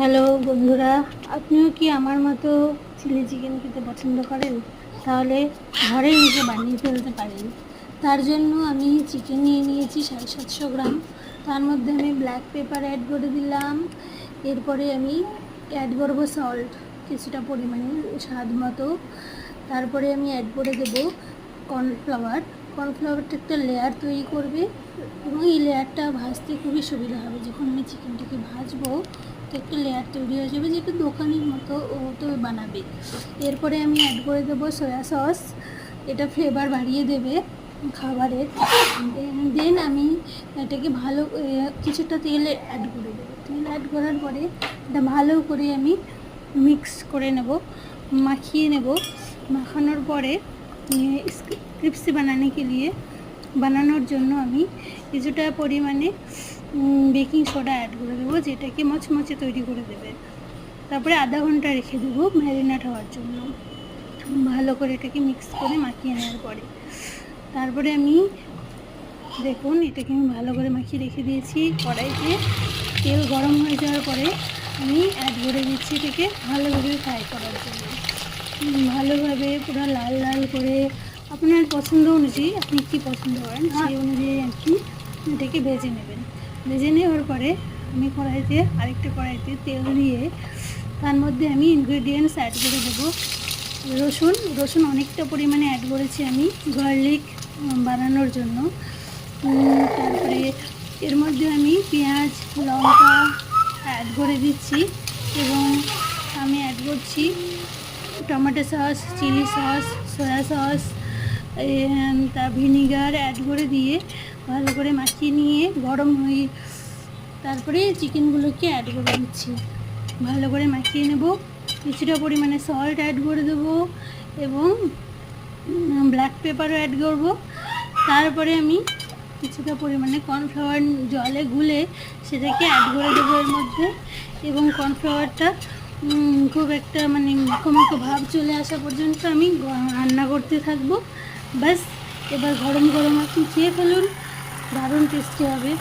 Hello বন্ধুরা, আপনিও কি আমার মতো চিলি চিকেন খেতে পছন্দ করেন? তাহলে ঘরে নিজে বানিয়ে ফেলতে পারেন। তার জন্য আমি চিকেন নিয়ে নিয়েছি সাড়ে সাতশো গ্রাম। তার মধ্যে আমি ব্ল্যাক পেপার অ্যাড করে দিলাম। এরপরে আমি অ্যাড করব সল্ট কিছুটা পরিমাণে স্বাদ মতো। তারপরে আমি অ্যাড করে দেবো কর্নফ্লাওয়ার কর্নফ্লাওয়ারটা একটা লেয়ার তৈরি করবে এবং এই লেয়ারটা ভাজতে খুবই সুবিধা হবে। যখন আমি চিকেনটাকে ভাজবো, তো একটা লেয়ার তৈরি হয়ে যাবে যেটা দোকানের মতো ও তো বানাবে। এরপরে আমি অ্যাড করে দেবো সয়া সস এটা ফ্লেভার বাড়িয়ে দেবে খাবারের। দেন আমি এটাকে ভালো কিছুটা তেল অ্যাড করে দেবো। তেল অ্যাড করার পরে এটা ভালো করে আমি মিক্স করে নেব, মাখিয়ে নেব। মাখানোর পরে ক্রিপসি বানানে কে লিয়ে, বানানোর জন্য আমি কিছুটা পরিমাণে বেকিং সোডা অ্যাড করে দেবো, যেটাকে মচমচে তৈরি করে দেবে তারপরে আধা ঘণ্টা রেখে দেবো ম্যারিনেট হওয়ার জন্য। ভালো করে এটাকে মিক্স করে মাখিয়ে নেওয়ার পরে। তারপরে আমি, দেখুন, এটাকে আমি ভালো করে মাখিয়ে রেখে দিয়েছি কড়াইতে। তেল গরম হয়ে যাওয়ার পরে আমি অ্যাড করে দিচ্ছি এটাকে ভালোভাবে ফ্রাই করার জন্য। ভালোভাবে পুরো লাল লাল করে আপনার পছন্দ অনুযায়ী আপনি কী পছন্দ করেন সেই অনুযায়ী আর কি এটাকে ভেজে নেবেন। ভেজে নেওয়ার পরে আমি কড়াইতে আরেকটা কড়াইতে তেল দিয়ে তার মধ্যে আমি ইনগ্রেডিয়েন্টস অ্যাড করে দেবো। রসুন রসুন অনেকটা পরিমাণে অ্যাড করেছি আমি গার্লিক বানানোর জন্য। তারপরে এর মধ্যে আমি পেঁয়াজ লঙ্কা অ্যাড করে দিচ্ছি এবং আমি অ্যাড করছি tomato sauce, chilli sauce, soya sauce তা ভিনিগার অ্যাড করে দিয়ে ভালো করে মাখিয়ে নিয়ে গরম হয়ে তারপরে চিকেনগুলোকে অ্যাড করে দিচ্ছি। ভালো করে মাখিয়ে নেব। কিছুটা পরিমাণে সল্ট অ্যাড করে দেবো এবং ব্ল্যাক পেপারও অ্যাড করব। তারপরে আমি কিছুটা পরিমাণে কর্নফ্লাওয়ার জলে গুলে সেটাকে অ্যাড করে দেবো এর মধ্যে এবং কর্নফ্লাওয়ারটা খুব একটা মানে মুখোমুখো মাখো ভাব চলে আসা পর্যন্ত আমি রান্না করতে থাকব। ব্যাস, এবার গরম গরম আপনি খেয়ে ফেলুন, দারুণ টেস্টি হবে।